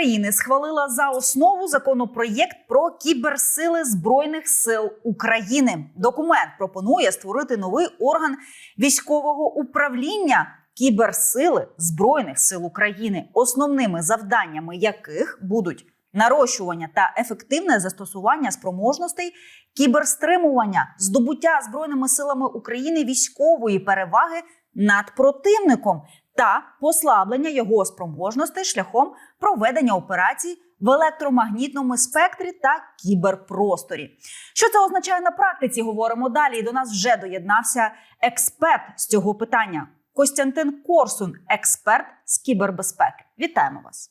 України схвалила за основу законопроєкт про кіберсили збройних сил України. Документ пропонує створити новий орган військового управління кіберсили збройних сил України, основними завданнями яких будуть нарощування та ефективне застосування спроможностей кіберстримування, здобуття збройними силами України військової переваги над противником та послаблення його спроможностей шляхом проведення операцій в електромагнітному спектрі та кіберпросторі. Що це означає на практиці? Говоримо далі. І до нас вже доєднався експерт з цього питання. Костянтин Корсун, експерт з кібербезпеки. Вітаємо вас.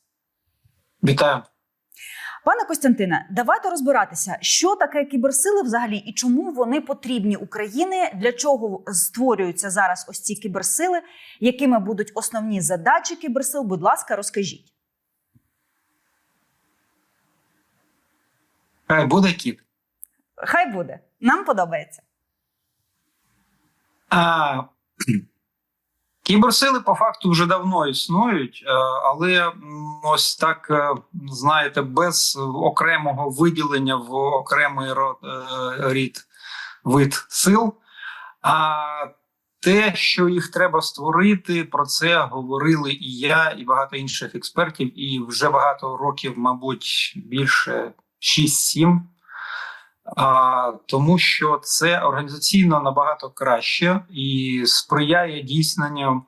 Вітаю. Пане Костянтине, давайте розбиратися, що таке кіберсили взагалі і чому вони потрібні Україні, для чого створюються зараз ось ці кіберсили, якими будуть основні задачі кіберсил. Будь ласка, розкажіть. Хай буде кіт. Хай буде. Нам подобається. А, кіберсили по факту вже давно існують, е, але ось так, е, знаєте, без окремого виділення в окремий е, рід вид сил. А те, що їх треба створити, про це говорили і я, і багато інших експертів, і вже багато років, мабуть, більше 6-7. А, тому що це організаційно набагато краще і сприяє дійсненню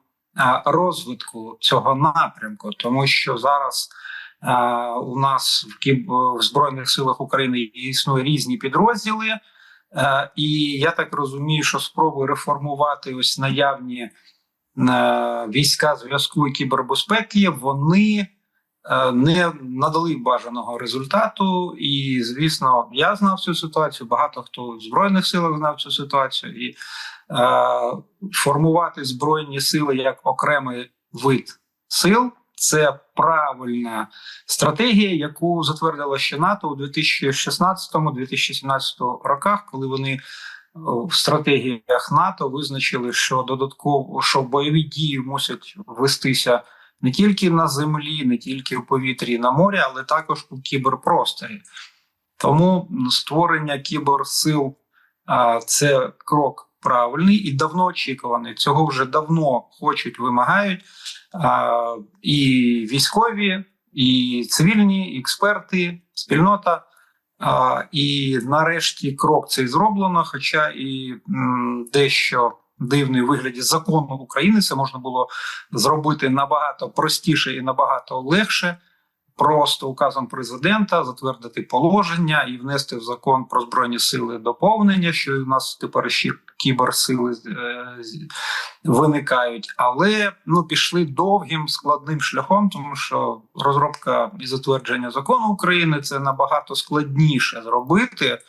розвитку цього напрямку, тому що зараз у нас в, збройних силах України існують різні підрозділи, і я так розумію, що спроби реформувати ось наявні війська зв'язку і кібербезпеки вони не надали бажаного результату. І, звісно, я знав цю ситуацію. Багато хто в збройних силах знав цю ситуацію, і е, формувати збройні сили як окремий вид сил. Це правильна стратегія, яку затвердила ще НАТО у 2016-2017 роках, коли вони е, в стратегіях НАТО визначили, що додатково що бойові дії мусять вестися не тільки на землі, не тільки в повітрі і на морі, але також у кіберпросторі. Тому створення кіберсил це крок правильний і давно очікуваний. Цього вже давно хочуть, вимагають і військові, і цивільні, експерти, спільнота. І нарешті крок цей зроблено. Хоча і дещо дивний вигляді закону України це можна було зробити набагато простіше і набагато легше. Просто указом президента затвердити положення і внести в закон про збройні сили доповнення, що у нас тепер ще кіберсили е, виникають, але ну пішли довгим складним шляхом, тому що розробка і затвердження закону України це набагато складніше зробити.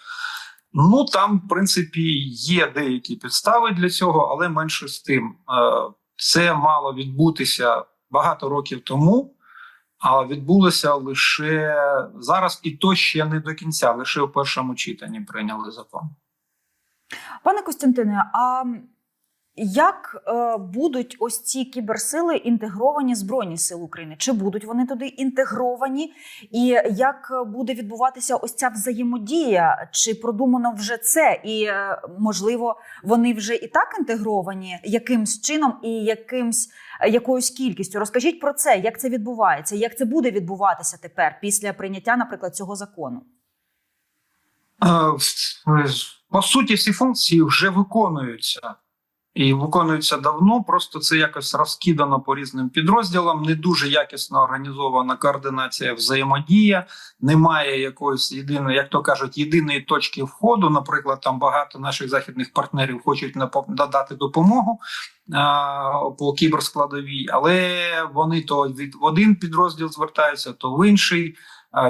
Ну там, в принципі, є деякі підстави для цього, але менше з тим, Е, це мало відбутися багато років тому, а відбулося лише зараз, і то ще не до кінця, лише у першому читанні прийняли закон. Пане Костянтине, а як е, будуть ось ці кіберсили інтегровані Збройні Сили України? Чи будуть вони туди інтегровані? І як буде відбуватися ось ця взаємодія? Чи продумано вже це? І е, можливо, вони вже і так інтегровані якимсь чином і якимсь е, якоюсь кількістю? Розкажіть про це, як це відбувається, як це буде відбуватися тепер після прийняття, наприклад, цього закону? Е, По суті, всі функції вже виконуються. І виконуються давно, просто це якось розкидано по різним підрозділам. Не дуже якісно організована координація взаємодія. Немає якоїсь єдиної, як то кажуть, єдиної точки входу. Наприклад, там багато наших західних партнерів хочуть надати допомогу по кіберскладовій, але вони то від в один підрозділ звертаються, то в інший.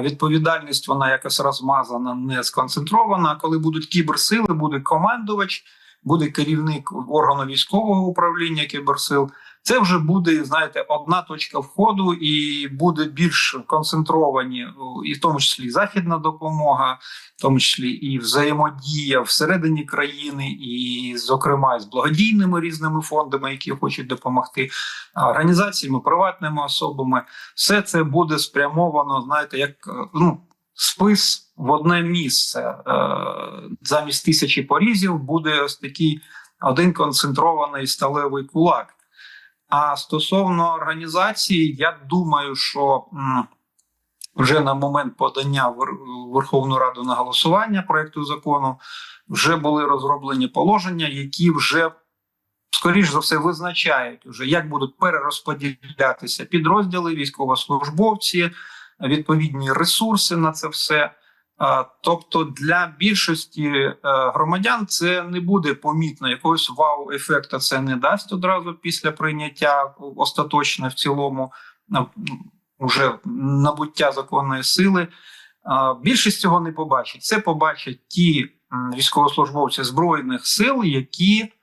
Відповідальність вона якось розмазана, не сконцентрована. Коли будуть кіберсили, буде командувач, буде керівник органу військового управління кіберсил. Це вже буде, знаєте, одна точка входу, і буде більш концентровані, і в тому числі західна допомога, в тому числі і взаємодія всередині країни, і, зокрема, з благодійними різними фондами, які хочуть допомогти, організаціями, приватними особами. Все це буде спрямовано, знаєте, як ну, спис в одне місце. Е, Замість тисячі порізів буде ось такий один концентрований сталевий кулак. А стосовно організації, я думаю, що вже на момент подання в Верховну Раду на голосування проекту закону вже були розроблені положення, які вже скоріш за все визначають, уже, як будуть перерозподілятися підрозділи, військовослужбовці, відповідні ресурси на це все. Тобто для більшості е, громадян це не буде помітно якогось вау-ефекту. Це не дасть одразу після прийняття остаточно в цілому уже набуття законної сили. Більшість цього не побачить. Це побачать ті військовослужбовці збройних сил, які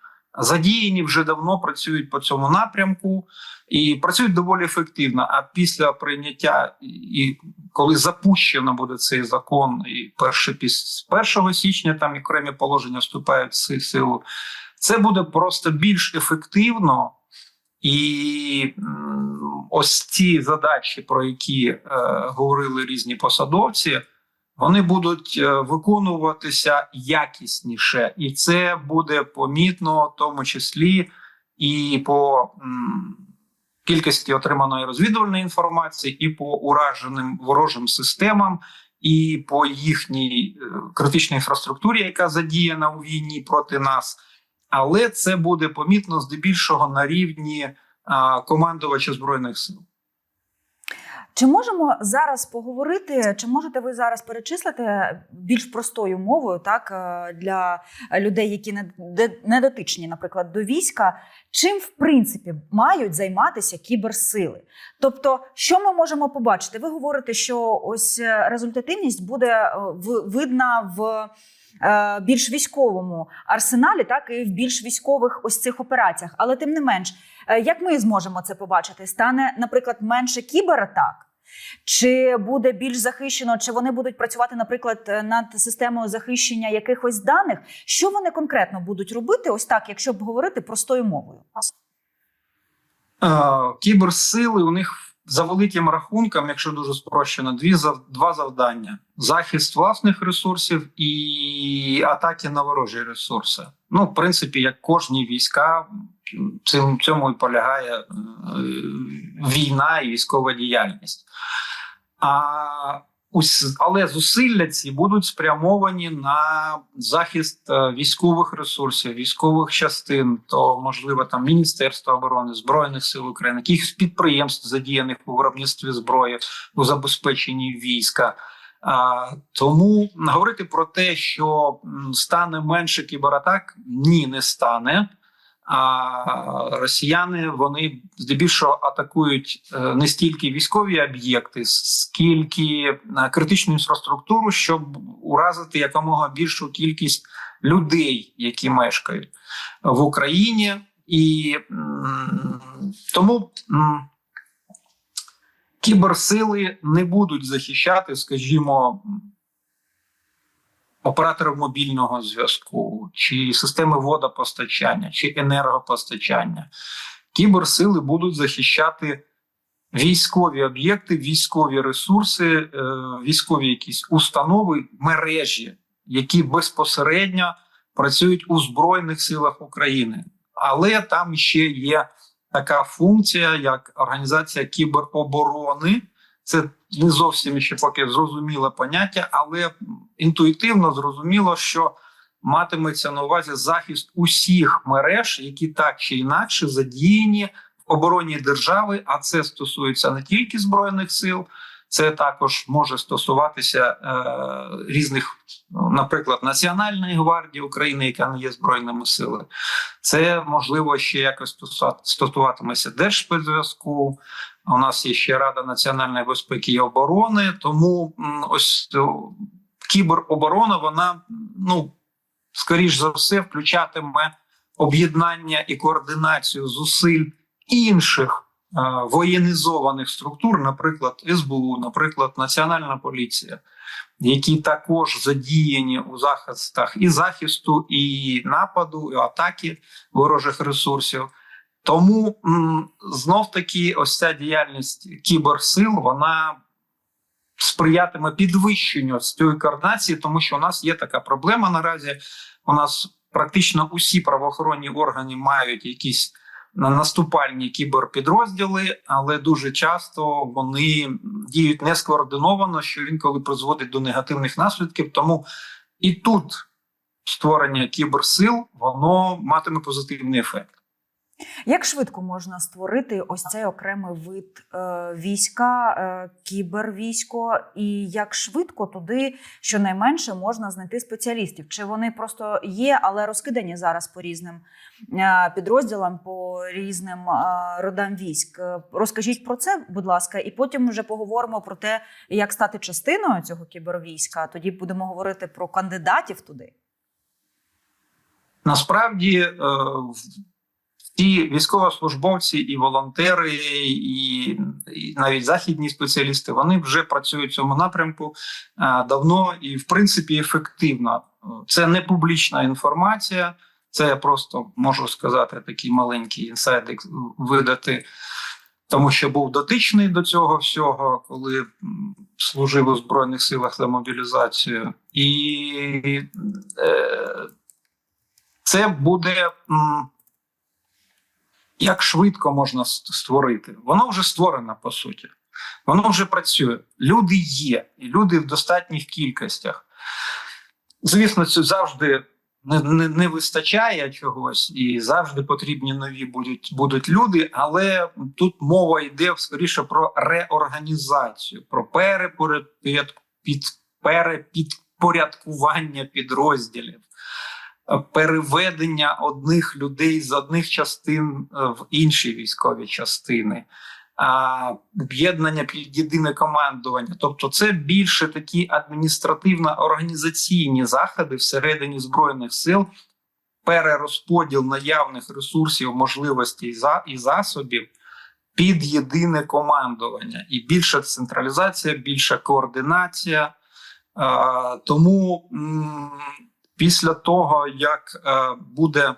задіяні вже давно працюють по цьому напрямку і працюють доволі ефективно. А після прийняття і коли запущено буде цей закон, і перше піс 1 січня там окремі положення вступають в силу, це буде просто більш ефективно. І ось ці задачі, про які е, говорили різні посадовці, вони будуть е, виконуватися якісніше, і це буде помітно, в тому числі і по кількості отриманої розвідувальної інформації, і по ураженим ворожим системам, і по їхній е, критичній інфраструктурі, яка задіяна у війні проти нас. Але це буде помітно здебільшого на рівні командувача збройних сил. Чи можемо зараз поговорити, чи можете ви зараз перечислити більш простою мовою, так е, для людей, які не, дотичні, наприклад, до війська, чим в принципі мають займатися кіберсили? Тобто, що ми можемо побачити? Ви говорите, що ось е, результативність буде е, видна в більш військовому арсеналі, так і в більш військових ось цих операціях. Але тим не менш, як ми зможемо це побачити? Стане, наприклад, менше кібератак? Чи буде більш захищено, чи вони будуть працювати, наприклад, е, над системою захищення якихось даних? Що вони конкретно будуть робити? Ось так, якщо б говорити простою мовою? Кіберсили у них за великим рахунком, якщо дуже спрощено, дві два завдання: захист власних ресурсів і атаки на ворожі ресурси. Ну, в принципі, як кожні війська, цим цьому і полягає е, війна і військова діяльність. А але зусилля ці будуть спрямовані на захист е, військових ресурсів, військових частин, то можливо там Міністерство оборони, збройних сил України, якихось підприємств, задіяних у виробництві зброї, у забезпеченні війська. А, тому говорити про те, що стане менше кібератак, ні, не стане. А росіяни вони здебільшого атакують е, не стільки військові об'єкти, скільки е, критичну інфраструктуру, щоб уразити якомога більшу кількість людей, які мешкають в Україні, і тому кіберсили не будуть захищати, скажімо, операторів мобільного зв'язку, чи системи водопостачання, чи енергопостачання. Кіберсили будуть захищати військові об'єкти, військові ресурси, е, військові якісь установи, мережі, які безпосередньо працюють у Збройних силах України. Але там ще є така функція, як організація кібероборони. Це не зовсім ще поки зрозуміле поняття, але інтуїтивно зрозуміло, що матиметься на увазі захист усіх мереж, які так чи інакше задіяні в обороні держави. А це стосується не тільки збройних сил, це також може стосуватися е, різних, ну, наприклад, Національної гвардії України, яка не є збройними силами. Це можливо ще якось стосува- стосуватиметься Держспецзв'язку. У нас є ще Рада національної безпеки і оборони. Тому ось кібероборона, вона ну скоріш за все включатиме об'єднання і координацію зусиль інших е, воєнізованих структур, наприклад, СБУ, наприклад, Національна поліція, які також задіяні у захистах і захисту, і нападу, і атаки ворожих ресурсів. Тому знов таки ось ця діяльність кіберсил вона сприятиме підвищенню цієї координації, тому що у нас є така проблема наразі. У нас практично усі правоохоронні органи мають якісь наступальні кіберпідрозділи, але дуже часто вони діють не скоординовано, що інколи призводить до негативних наслідків. Тому і тут створення кіберсил воно матиме позитивний ефект. Як швидко можна створити ось цей окремий вид е, війська, е, кібервійсько, і як швидко туди щонайменше можна знайти спеціалістів? Чи вони просто є, але розкидані зараз по різним е, підрозділам, по різним родам військ? Розкажіть про це, будь ласка, і потім вже поговоримо про те, як стати частиною цього кібервійська. Тоді будемо говорити про кандидатів туди. Насправді. Е, ті військовослужбовці і волонтери, і, і навіть західні спеціалісти вони вже працюють в цьому напрямку а, давно і, в принципі, ефективно. Це не публічна інформація, це я просто можу сказати такий маленький інсайдик видати. Тому що був дотичний до цього всього, коли служив у Збройних силах за мобілізацію, і е, це буде як швидко можна створити? Воно вже створено по суті. Воно вже працює. Люди є, і люди в достатніх кількостях. Звісно, це завжди не, не, не вистачає чогось, і завжди потрібні нові будуть будуть люди. Але тут мова йде скоріше про реорганізацію, про перепідпорядкування підрозділів переведення одних людей з одних частин е, в інші військові частини, об'єднання під єдине командування. Тобто, це більше такі адміністративно-організаційні заходи всередині збройних сил, перерозподіл наявних ресурсів, можливостей і засобів. Під єдине командування і більша централізація, більша координація. Тому Після того, як е, буде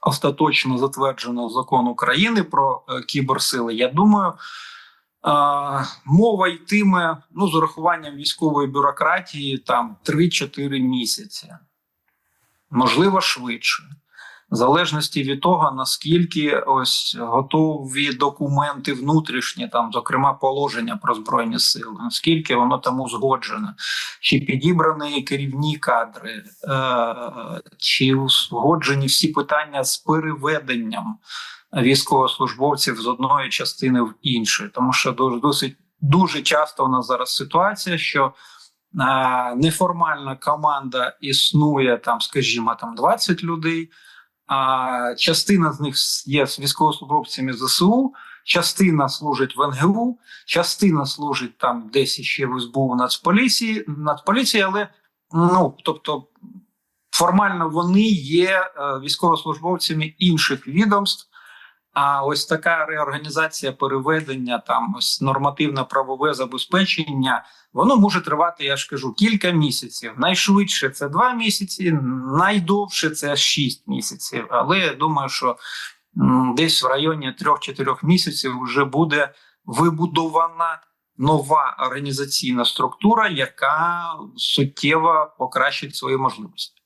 остаточно затверджено закон України про е, кіберсили, я думаю, е, мова йтиме ну, з урахуванням військової бюрократії там 3-4 місяці, можливо, швидше в залежності від того наскільки ось готові документи внутрішні, там зокрема положення про збройні сили, наскільки воно там узгоджене, чи підібрані керівні кадри, е, чи узгоджені всі питання з переведенням військовослужбовців з одної частини в іншу, тому що досить дуже часто у нас зараз ситуація, що е, Неформальна команда існує там, скажімо, там 20 людей. А частина з них є військовослужбовцями ЗСУ, частина служить в НГУ, частина служить там десь ще в СБУ Нацполіції, Нацполіції, але ну тобто формально вони є е, військовослужбовцями інших відомств. А ось така реорганізація переведення, там ось нормативне правове забезпечення, воно може тривати, я ж кажу, кілька місяців. Найшвидше це два місяці, найдовше це шість місяців. Але я думаю, що десь в районі трьох-чотирьох місяців вже буде вибудована нова організаційна структура, яка суттєво покращить свої можливості.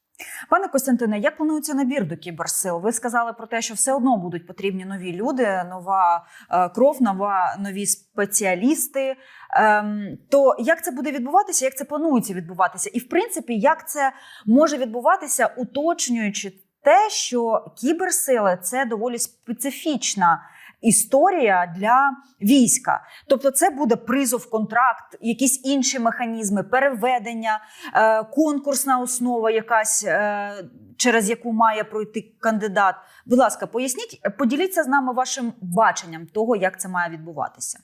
Пане Костянтине, як планується набір до кіберсил? Ви сказали про те, що все одно будуть потрібні нові люди, нова е, кров, нова нові спеціалісти. Ем, то як це буде відбуватися? Як це планується відбуватися? І в принципі, як це може відбуватися, уточнюючи те, що кіберсили це доволі специфічна історія для війська. Тобто, це буде призов, контракт, якісь інші механізми, переведення, е, конкурсна основа, якась е, через яку має пройти кандидат. Будь ласка, поясніть, поділіться з нами вашим баченням того, як це має відбуватися.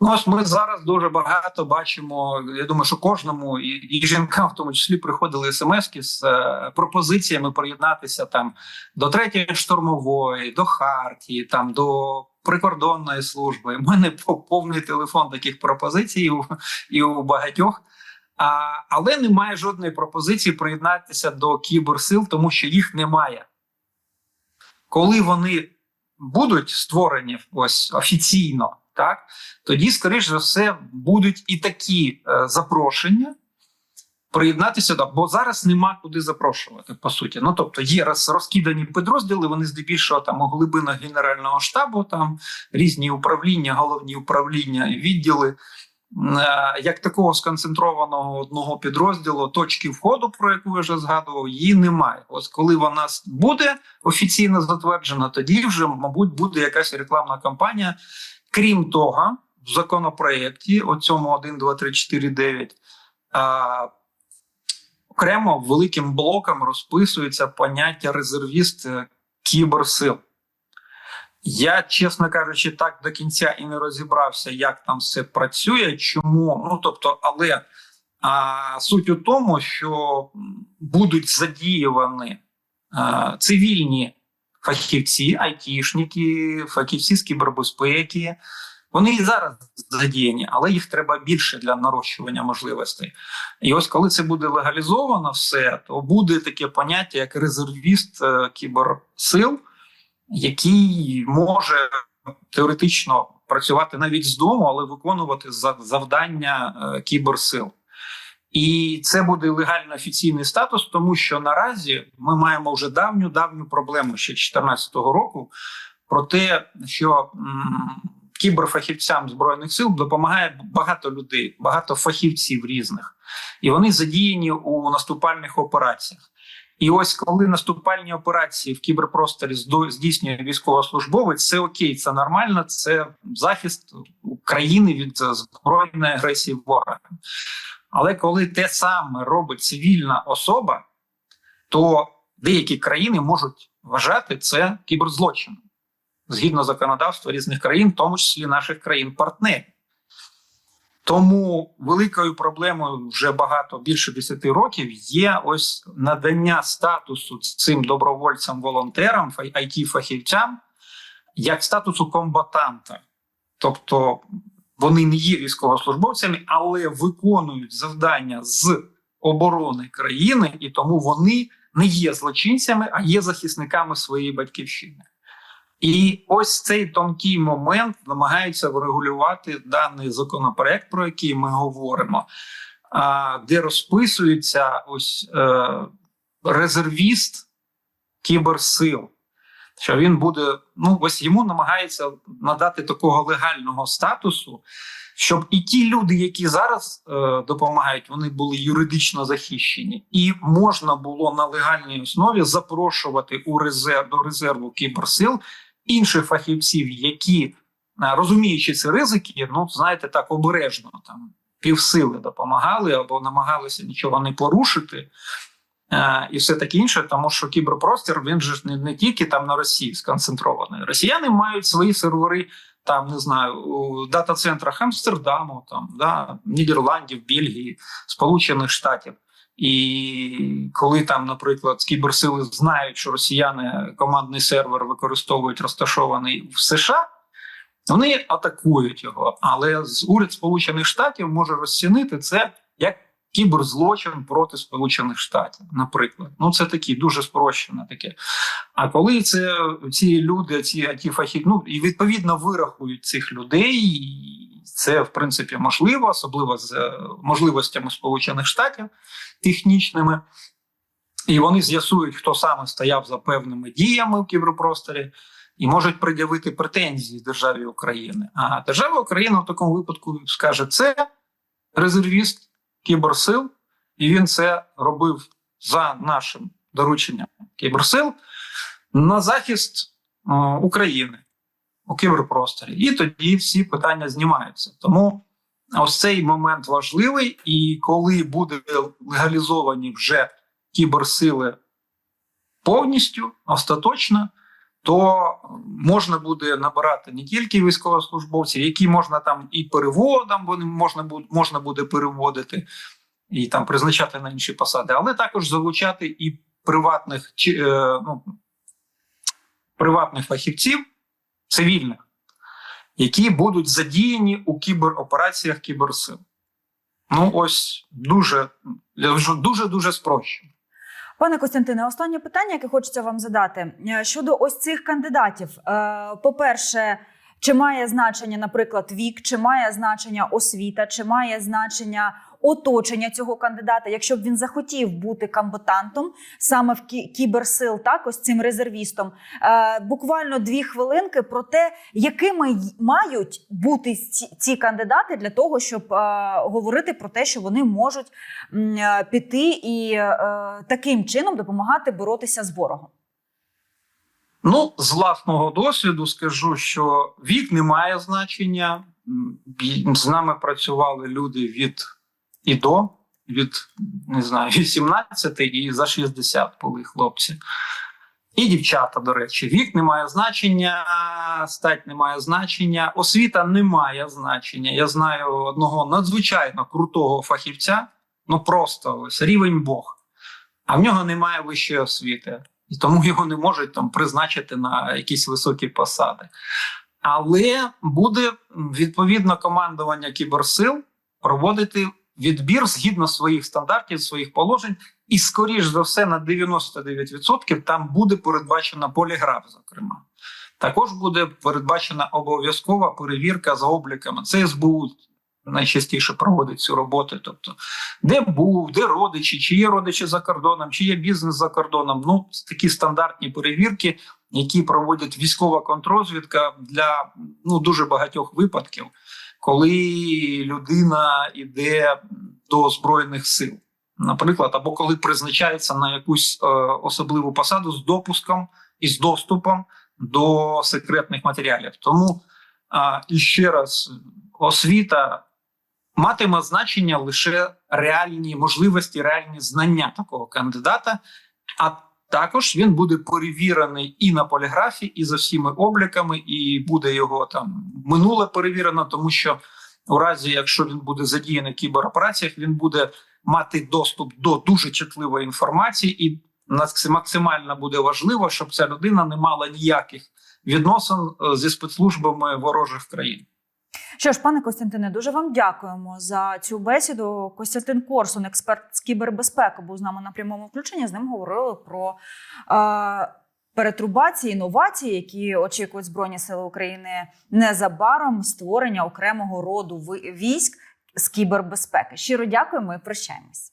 Ну, ось ми зараз дуже багато бачимо. Я думаю, що кожному і, і жінкам, в тому числі, приходили смски з е, пропозиціями приєднатися там до третьої штурмової, до Хартії, там до прикордонної служби. У мене повний телефон таких пропозицій і у, і у багатьох. А, але немає жодної пропозиції приєднатися до кіберсил, тому що їх немає. Коли вони будуть створені ось офіційно, так тоді, скоріш за все, будуть і такі е, запрошення приєднатися до бо зараз нема куди запрошувати. По суті, ну тобто є роз, розкидані підрозділи. Вони здебільшого там у глибинах генерального штабу, там різні управління, головні управління, відділи. Е, Як такого сконцентрованого одного підрозділу, точки входу, про яку я вже згадував, її немає. Ось коли вона буде офіційно затверджена, тоді вже, мабуть, буде якась рекламна кампанія. Крім того, в законопроєкті, оцьому 1, 2, 3, 4, 9, а, окремо великим блоком розписується поняття резервіст кіберсил. Я, чесно кажучи, так до кінця і не розібрався, як там все працює, чому. Ну тобто, але а, суть у тому, що будуть задіяні а, цивільні фахівці, айтішники, фахівці з кібербезпеки. Вони і зараз задіяні, але їх треба більше для нарощування можливостей. І ось коли це буде легалізовано, все то буде таке поняття як резервіст е, кіберсил, який може теоретично працювати навіть з дому, але виконувати завдання е, кіберсил. І це буде легально офіційний статус, тому що наразі ми маємо вже давню давню проблему ще 2014 року про те, що кіберфахівцям збройних сил допомагає багато людей, багато фахівців різних, і вони задіяні у наступальних операціях. І ось коли наступальні операції в кіберпросторі здійснює військовослужбовець, це окей, це нормально, це захист країни від е, збройної агресії ворога. Але коли те саме робить цивільна особа, то деякі країни можуть вважати це кіберзлочином згідно законодавства різних країн, в тому числі наших країн-партнерів. Тому великою проблемою вже багато більше 10 років є ось надання статусу цим добровольцям-волонтерам, it фахівцям як статусу комбатанта. Тобто вони не є військовослужбовцями, але виконують завдання з оборони країни, і тому вони не є злочинцями, а є захисниками своєї батьківщини. І ось цей тонкий момент намагаються врегулювати даний законопроект, про який ми говоримо, де розписується ось е, резервіст кіберсил. Що він буде, ну ось йому намагається надати такого легального статусу, щоб і ті люди, які зараз е, допомагають, вони були юридично захищені, і можна було на легальній основі запрошувати у резерв до резерву кіберсил інших фахівців, які е, розуміючи ці ризики, ну знаєте, так обережно там півсили допомагали або намагалися нічого не порушити. Е, і все таке інше, тому що кіберпростір він же не, не тільки там на Росії сконцентрований. Росіяни мають свої сервери там, не знаю, у дата-центрах Амстердаму, там да, Нідерландів, Бельгії, Сполучених Штатів. І коли там, наприклад, кіберсили знають, що росіяни командний сервер використовують розташований в США, вони атакують його. Але з уряд Сполучених Штатів може розцінити це як кіберзлочин проти Сполучених Штатів, наприклад. Ну це такі дуже спрощено таке. А коли це ці люди, ці ті фахі, ну і відповідно вирахують цих людей, і це в принципі можливо, особливо з е, можливостями Сполучених Штатів технічними. І вони з'ясують, хто саме стояв за певними діями в кіберпросторі, і можуть пред'явити претензії державі України. А держава Україна в такому випадку скаже: це резервіст кіберсил, і він це робив за нашим дорученням кіберсил на захист е, України у кіберпросторі. І тоді всі питання знімаються. Тому ось цей момент важливий, і коли буде легалізовані вже кіберсили повністю, остаточно, то можна буде набирати не тільки військовослужбовців, які можна там і переводом, вони можна буде можна буде переводити і там призначати на інші посади, але також залучати і приватних чи е, ну, приватних фахівців цивільних, які будуть задіяні у кіберопераціях кіберсил. Ну ось дуже дуже дуже спрощено. Пане Костянтине, останнє питання, яке хочеться вам задати Е, щодо ось цих кандидатів. Е, По-перше, чи має значення, наприклад, вік, чи має значення освіта, чи має значення оточення цього кандидата, якщо б він захотів бути комбатантом саме в кіберсил, так ось цим резервістом. Е, Буквально дві хвилинки про те, якими мають бути ці, кандидати для того, щоб е, говорити про те, що вони можуть е, піти і таким чином допомагати боротися з ворогом. Ну, з власного досвіду скажу, що вік не має значення. З нами працювали люди від і до, від не знаю, 18 і за 60 були хлопці. І дівчата, до речі, вік не має значення, стать не має значення, освіта не має значення. Я знаю одного надзвичайно крутого фахівця, ну просто ось рівень Бог, а в нього немає вищої освіти і тому його не можуть там призначити на якісь високі посади. Але буде відповідно командування кіберсил проводити відбір згідно своїх стандартів, своїх положень, і скоріш за все на 99% там буде передбачена поліграф, зокрема. Також буде передбачена обов'язкова перевірка за обліками. Це СБУ найчастіше проводить цю роботу. Тобто, де був, де родичі, чи є родичі за кордоном, чи є бізнес за кордоном. Ну, такі стандартні перевірки, які проводять військова контрозвідка для ну дуже багатьох випадків, коли людина йде до збройних сил, наприклад, або коли призначається на якусь е, особливу посаду з допуском і з доступом до секретних матеріалів. Тому і ще раз освіта матиме значення лише реальні можливості, реальні знання такого кандидата. А також він буде перевірений і на поліграфі, і за всіми обліками, і буде його там минуле перевірено, тому що у разі, якщо він буде задіяний в кіберопераціях, він буде мати доступ до дуже чутливої інформації, і максимально буде важливо, щоб ця людина не мала ніяких відносин е, зі спецслужбами ворожих країн. Що ж, пане Костянтине, дуже вам дякуємо за цю бесіду. Костянтин Корсун, експерт з кібербезпеки, був з нами на прямому включенні. З ним говорили про е, перетрубації, інновації, які очікують Збройні Сили України незабаром створення окремого роду військ з кібербезпеки. Щиро дякуємо і прощаємось.